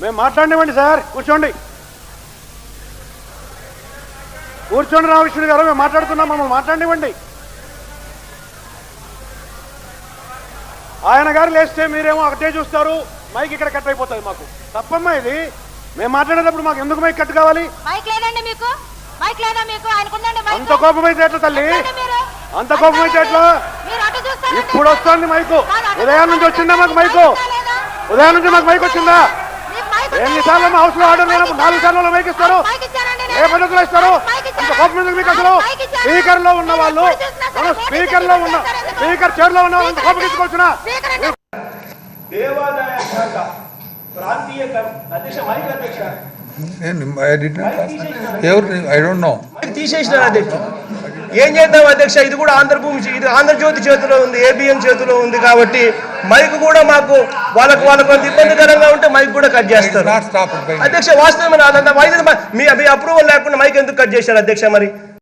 మేము మాట్లాడినివ్వండి సార్. కూర్చోండి. కూర్చోండి రామకృష్ణ గారు మేము మాట్లాడుతున్నాం మమ్మల్ని మాట్లాడినివ్వండి. ఆయన గారు లేస్తే మీరేమో ఒకటే చూస్తారు మైక్ ఇక్కడ కట్ అయిపోతుంది మాకు. తప్పమ్మా ఇది. మేము మాట్లాడేటప్పుడు మాకు ఎందుకు మైక్ కట్ కావాలి? మైక్ లేదండి మీకు. మైక్ లేదా మీకు? ఆయనకుందండి మైక్. అంత కోపం అయితే ఎట్లా తల్లి. అంత కోపం అయితే ఎట్లా. ఇప్పుడు వస్తుంది మైకు. ఉదయం నుంచి వచ్చిందా మాకు మైకు? ఉదయం నుంచి మాకు మైక్ వచ్చిందా? ఎన్నిసార్లు మా హౌస్లో ఆర్డర్ లేనప్పుడు నాలుగు సార్లు మైక్ ఇస్తారు ఏ నేను. పద్ధతిలో ఇస్తారు? మైక్ ఇచ్చాను. అంత కోపం ఎందుకు మీకు అసలు. స్పీకర్లో ఉన్న వాళ్ళు మనం స్పీకర్లో ఉన్న. స్పీకర్ చైర్లో ఉన్న వాళ్ళు కోపం దేవాదాయ శాఖ ప్రాంతీయ అధ్యక్ష మైక్ అధ్యక్ష. ఎవరు ఐ డోంట్ నో మైక్ తీసేసినారు అధ్యక్ష? ఏం చేద్దాం అధ్యక్ష? ఇది కూడా ఆంధ్రభూమి ఇది ఆంధ్రజ్యోతి చేతిలో ఉంది ఏబిఎం చేతిలో ఉంది కాబట్టి మైక్ కూడా మాకు వాళ్ళకు వాళ్ళకు కొంత ఇబ్బందికరంగా ఉంటే మైక్ కూడా కట్ చేస్తారు. అధ్యక్ష వాస్తవమైన మీ అప్రూవల్ లేకుండా మైక్ ఎందుకు కట్ చేశారు అధ్యక్ష మరి?